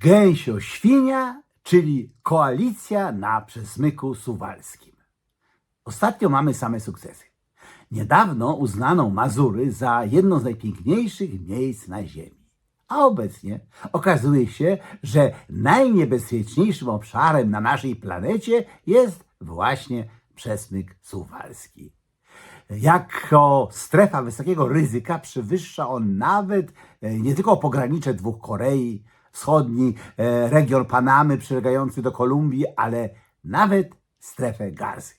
Gęsio-świnia, czyli koalicja na przesmyku suwalskim. Ostatnio mamy same sukcesy. Niedawno uznano Mazury za jedno z najpiękniejszych miejsc na Ziemi. A obecnie okazuje się, że najniebezpieczniejszym obszarem na naszej planecie jest właśnie przesmyk suwalski. Jako strefa wysokiego ryzyka przewyższa on nawet e, nie tylko pogranicze dwóch Korei Wschodniej, e, region Panamy przylegający do Kolumbii, ale nawet strefę gazy.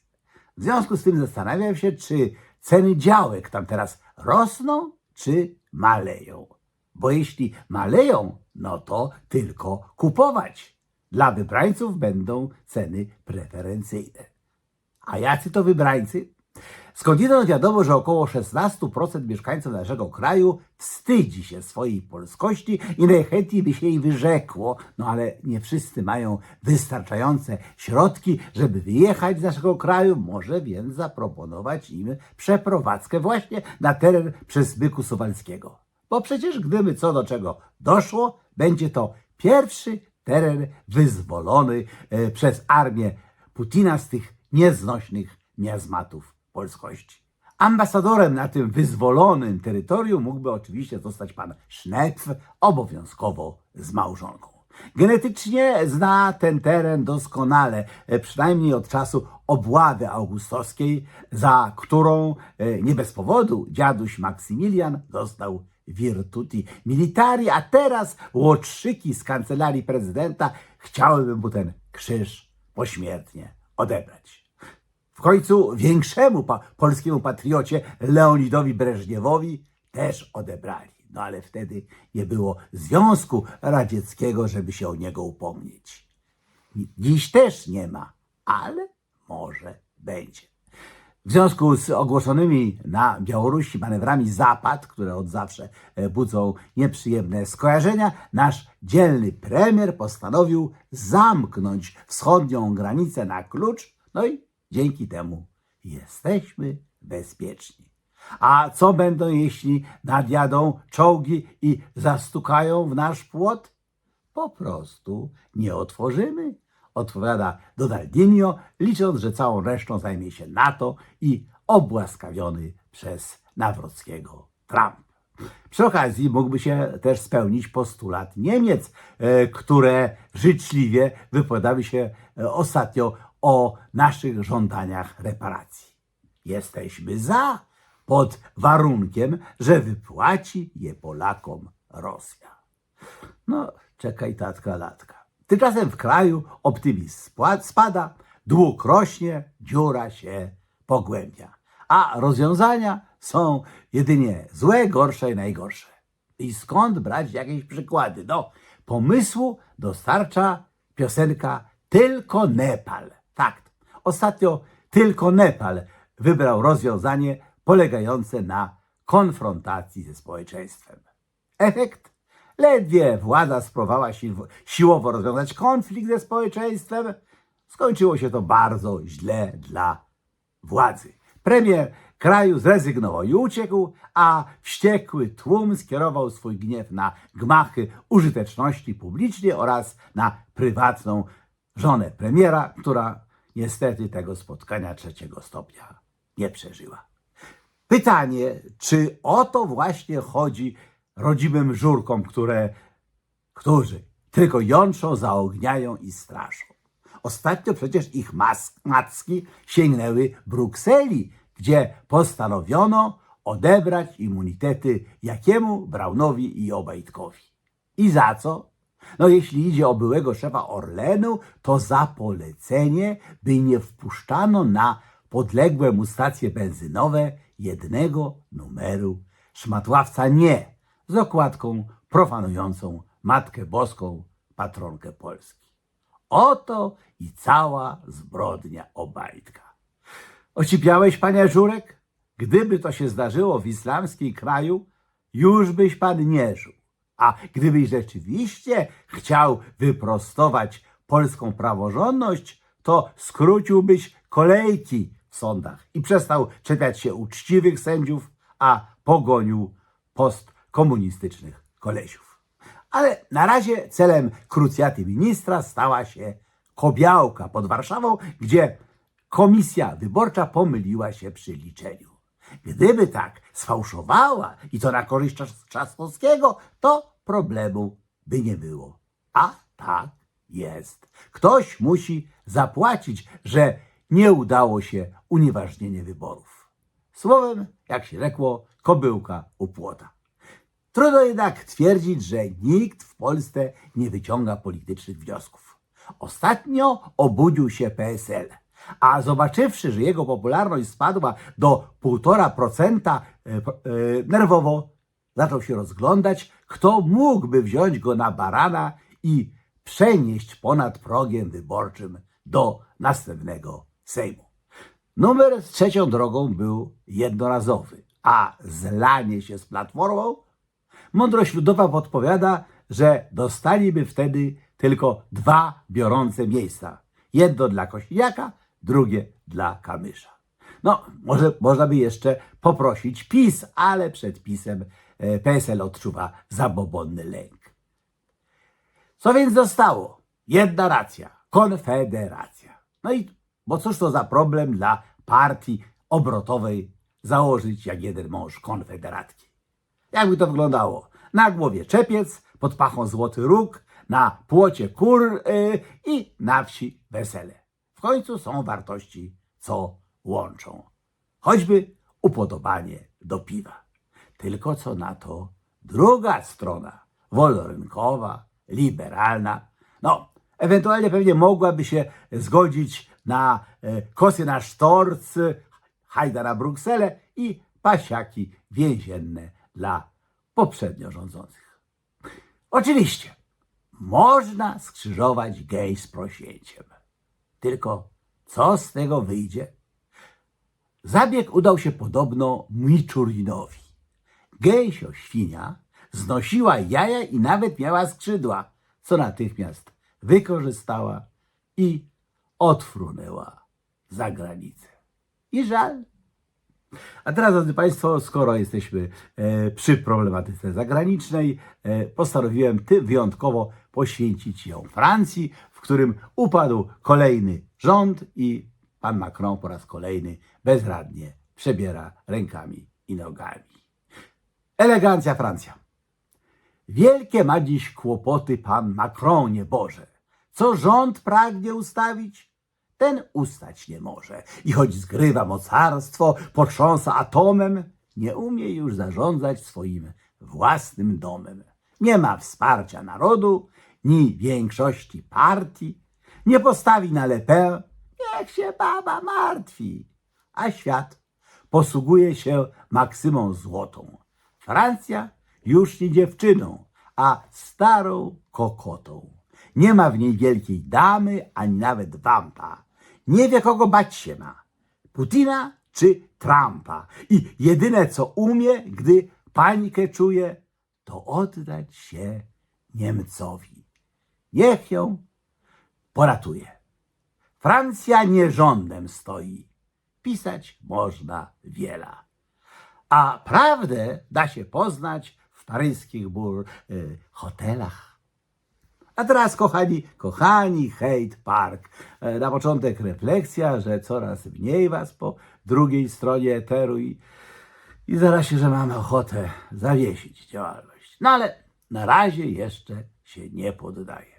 W związku z tym zastanawiam się, czy ceny działek tam teraz rosną, czy maleją. Bo jeśli maleją, no to tylko kupować. Dla wybrańców będą ceny preferencyjne. A jacy to wybrańcy? Skądinąd wiadomo, że około 16% mieszkańców naszego kraju wstydzi się swojej polskości i najchętniej by się jej wyrzekło, no ale nie wszyscy mają wystarczające środki, żeby wyjechać z naszego kraju, może więc zaproponować im przeprowadzkę właśnie na teren przesmyku suwalskiego. Bo przecież gdyby co do czego doszło, będzie to pierwszy teren wyzwolony e, przez armię Putina z tych nieznośnych miazmatów polskości. Ambasadorem na tym wyzwolonym terytorium mógłby oczywiście zostać pan Sznepf, obowiązkowo z małżonką. Genetycznie zna ten teren doskonale, e, przynajmniej od czasu obłady augustowskiej, za którą e, nie bez powodu dziaduś Maksymilian został virtuti militari, a teraz łotrzyki z kancelarii prezydenta chciałyby mu ten krzyż pośmiertnie odebrać. W końcu większemu pa polskiemu patriocie Leonidowi Breżniewowi też odebrali. No ale wtedy nie było Związku Radzieckiego, żeby się o niego upomnieć. Dziś też nie ma, ale może będzie. W związku z ogłoszonymi na Białorusi manewrami Zapad, które od zawsze e, budzą nieprzyjemne skojarzenia, nasz dzielny premier postanowił zamknąć wschodnią granicę na klucz, no i dzięki temu jesteśmy bezpieczni. A co będą, jeśli nadjadą czołgi i zastukają w nasz płot? Po prostu nie otworzymy, odpowiada Donaldinho, licząc, że całą resztą zajmie się NATO i obłaskawiony przez Nawrockiego Trump. Przy okazji mógłby się też spełnić postulat Niemiec, e, które życzliwie wypowiadały się e, ostatnio o naszych żądaniach reparacji. Jesteśmy za, pod warunkiem, że wypłaci je Polakom Rosja. No, czekaj tatka latka. Tymczasem w kraju optymizm spada, dług rośnie, dziura się pogłębia. A rozwiązania są jedynie złe, gorsze i najgorsze. I skąd brać jakieś przykłady? No, pomysłu dostarcza piosenka Tylko Nepal. Fakt. Ostatnio tylko Nepal wybrał rozwiązanie polegające na konfrontacji ze społeczeństwem. Efekt? Ledwie władza spróbowała sił- siłowo rozwiązać konflikt ze społeczeństwem, skończyło się to bardzo źle dla władzy. Premier kraju zrezygnował i uciekł, a wściekły tłum skierował swój gniew na gmachy użyteczności publicznej oraz na prywatną żonę premiera, która niestety tego spotkania trzeciego stopnia nie przeżyła. Pytanie, czy o to właśnie chodzi rodzimym żurkom, które, którzy tylko jątrzą, zaogniają i straszą. Ostatnio przecież ich macki sięgnęły Brukseli, gdzie postanowiono odebrać immunitety Jakiemu, Braunowi i Obajtkowi. I za co? No jeśli idzie o byłego szefa Orlenu, to za polecenie, by nie wpuszczano na podległe mu stacje benzynowe jednego numeru szmatławca nie z okładką profanującą Matkę Boską, patronkę Polski. Oto i cała zbrodnia Obajtka. Ocipiałeś, panie Żurek? Gdyby to się zdarzyło w islamskim kraju, już byś pan nie żył. A gdybyś rzeczywiście chciał wyprostować polską praworządność, to skróciłbyś kolejki w sądach i przestał czepiać się uczciwych sędziów, a pogonił postkomunistycznych kolesiów. Ale na razie celem krucjaty ministra stała się Kobiałka pod Warszawą, gdzie komisja wyborcza pomyliła się przy liczeniu. Gdyby tak sfałszowała i to na korzyść Trzaskowskiego, to problemu by nie było. A tak jest. Ktoś musi zapłacić, że nie udało się unieważnienie wyborów. Słowem, jak się rzekło, kobyłka u płota. Trudno jednak twierdzić, że nikt w Polsce nie wyciąga politycznych wniosków. Ostatnio obudził się PSL, a zobaczywszy, że jego popularność spadła do 1,5%, e, e, nerwowo zaczął się rozglądać, kto mógłby wziąć go na barana i przenieść ponad progiem wyborczym do następnego Sejmu. Numer z trzecią drogą był jednorazowy, a zlanie się z platformą Mądrość ludowa podpowiada, że dostaliby wtedy tylko dwa biorące miejsca. Jedno dla Kośniaka, drugie dla Kamysza. No, może można by jeszcze poprosić PiS, ale przed PiSem e, PSL odczuwa zabobonny lęk. Co więc zostało? Jedna racja. Konfederacja. No i, bo cóż to za problem dla partii obrotowej założyć jak jeden mąż konfederatki? Jakby to wyglądało? Na głowie czepiec, pod pachą złoty róg, na płocie kur yy, i na wsi wesele. W końcu są wartości, co łączą. Choćby upodobanie do piwa. Tylko co na to druga strona, wolnorynkowa, liberalna. No, ewentualnie pewnie mogłaby się zgodzić na e, kosy na sztorc, hajda na Brukselę i pasiaki więzienne dla poprzednio rządzących. Oczywiście, można skrzyżować gej z prosięciem. Tylko co z tego wyjdzie? Zabieg udał się podobno Miczurinowi. Gejsio świnia znosiła jaja i nawet miała skrzydła, co natychmiast wykorzystała i odfrunęła za granicę. I żal. A teraz, drodzy Państwo, skoro jesteśmy e, przy problematyce zagranicznej, e, postanowiłem ty wyjątkowo poświęcić ją Francji, w którym upadł kolejny rząd i pan Macron po raz kolejny bezradnie przebiera rękami i nogami. Elegancja Francja. Wielkie ma dziś kłopoty pan Macron, nieboże. Co rząd pragnie ustawić, ten ustać nie może. I choć zgrywa mocarstwo, potrząsa atomem, nie umie już zarządzać swoim własnym domem. Nie ma wsparcia narodu, ni większości partii, nie postawi na lepę, niech się baba martwi. A świat posługuje się maksymą złotą. Francja już nie dziewczyną, a starą kokotą. Nie ma w niej wielkiej damy, ani nawet wampa. Nie wie, kogo bać się ma. Putina czy Trumpa. I jedyne, co umie, gdy panikę czuje, to oddać się Niemcowi. Niech ją poratuje. Francja nie rządem stoi. Pisać można wiele. A prawdę da się poznać w paryskich bur y, hotelach. A teraz, kochani, kochani, hate park. E, Na początek refleksja, że coraz mniej was po drugiej stronie eteru i, i zaraz się, że mamy ochotę zawiesić działalność. No ale na razie jeszcze się nie poddaje.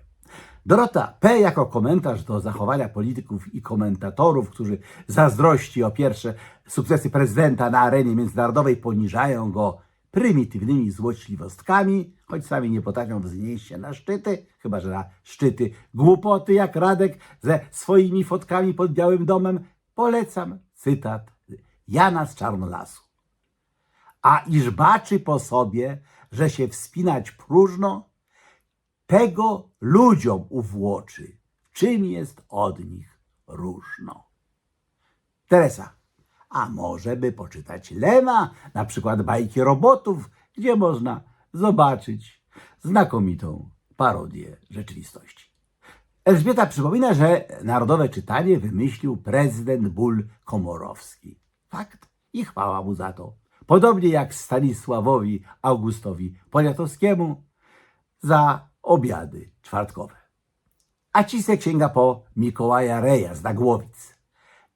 Dorota P. jako komentarz do zachowania polityków i komentatorów, którzy zazdrości o pierwsze sukcesy prezydenta na arenie międzynarodowej poniżają go prymitywnymi złośliwostkami, choć sami nie potrafią wznieść się na szczyty, chyba że na szczyty głupoty jak Radek ze swoimi fotkami pod Białym Domem, polecam cytat Jana z Czarnolasu. A iż baczy po sobie, że się wspinać próżno, tego ludziom uwłoczy, czym jest od nich różno. Teresa, a może by poczytać Lema, na przykład bajki robotów, gdzie można zobaczyć znakomitą parodię rzeczywistości. Elżbieta przypomina, że narodowe czytanie wymyślił prezydent Ból Komorowski. Fakt i chwała mu za to. Podobnie jak Stanisławowi Augustowi Poniatowskiemu, za obiady czwartkowe. A Cisek sięga po Mikołaja Reja z Dagłowic.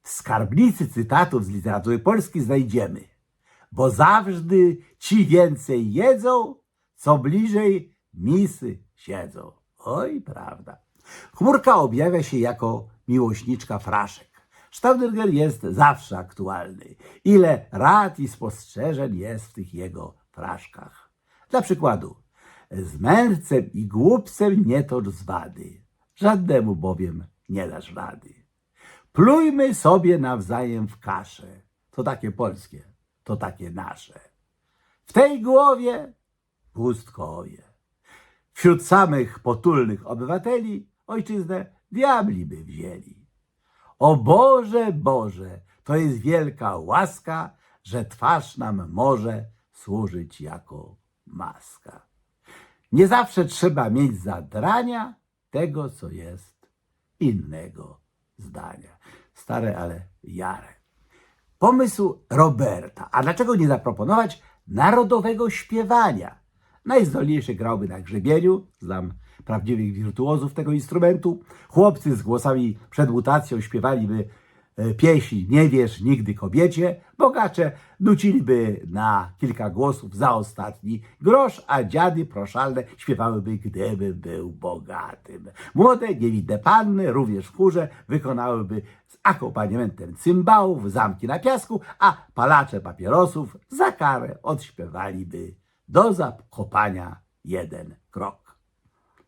W skarbnicy cytatów z literatury polskiej znajdziemy bo zawsze ci więcej jedzą, co bliżej misy siedzą. Oj, prawda. Chmurka objawia się jako miłośniczka fraszek. Staudinger jest zawsze aktualny. Ile rad i spostrzeżeń jest w tych jego fraszkach. Dla przykładu, z mędrcem i głupcem nie tocz zwady, żadnemu bowiem nie dasz rady. Plujmy sobie nawzajem w kaszę. To takie polskie, to takie nasze. W tej głowie pustkowie. Wśród samych potulnych obywateli ojczyznę diabli by wzięli. O Boże, Boże, to jest wielka łaska, że twarz nam może służyć jako maska. Nie zawsze trzeba mieć zadrania tego, co jest innego zdania. Stare, ale jare. Pomysł Roberta. A dlaczego nie zaproponować narodowego śpiewania? Najzdolniejszy grałby na grzebieniu, znam prawdziwych wirtuozów tego instrumentu. Chłopcy z głosami przed mutacją śpiewaliby e, pieśń Nie wierz nigdy kobiecie. Bogacze nuciliby na kilka głosów za ostatni grosz, a dziady proszalne śpiewałyby Gdyby był bogatym. Młode, niewidne panny, również w chórze, wykonałyby z akompaniamentem cymbałów zamki na piasku, a palacze papierosów za karę odśpiewaliby do zakopania jeden krok.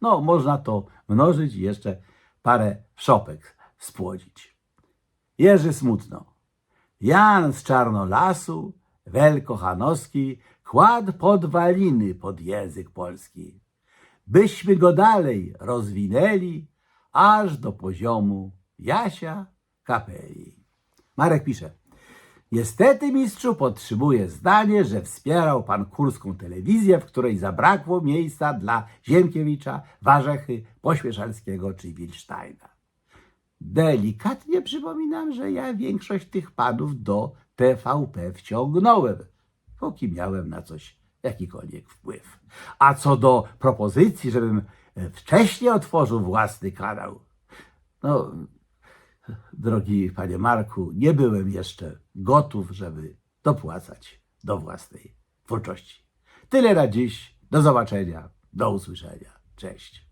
No, można to mnożyć i jeszcze parę szopek spłodzić. Jerzy Smutno. Jan z Czarnolasu, Welkochanowski, kładł podwaliny pod język polski. Byśmy go dalej rozwinęli, aż do poziomu Jasia Kapeli. Marek pisze. Niestety, mistrzu, podtrzymuję zdanie, że wspierał pan kurską telewizję, w której zabrakło miejsca dla Ziemkiewicza, Warzechy, Pośpieszalskiego czy Wilsteina. Delikatnie przypominam, że ja większość tych panów do TVP wciągnąłem, póki miałem na coś jakikolwiek wpływ. A co do propozycji, żebym wcześniej otworzył własny kanał, no, drogi panie Marku, nie byłem jeszcze gotów, żeby dopłacać do własnej twórczości. Tyle na dziś. Do zobaczenia. Do usłyszenia. Cześć.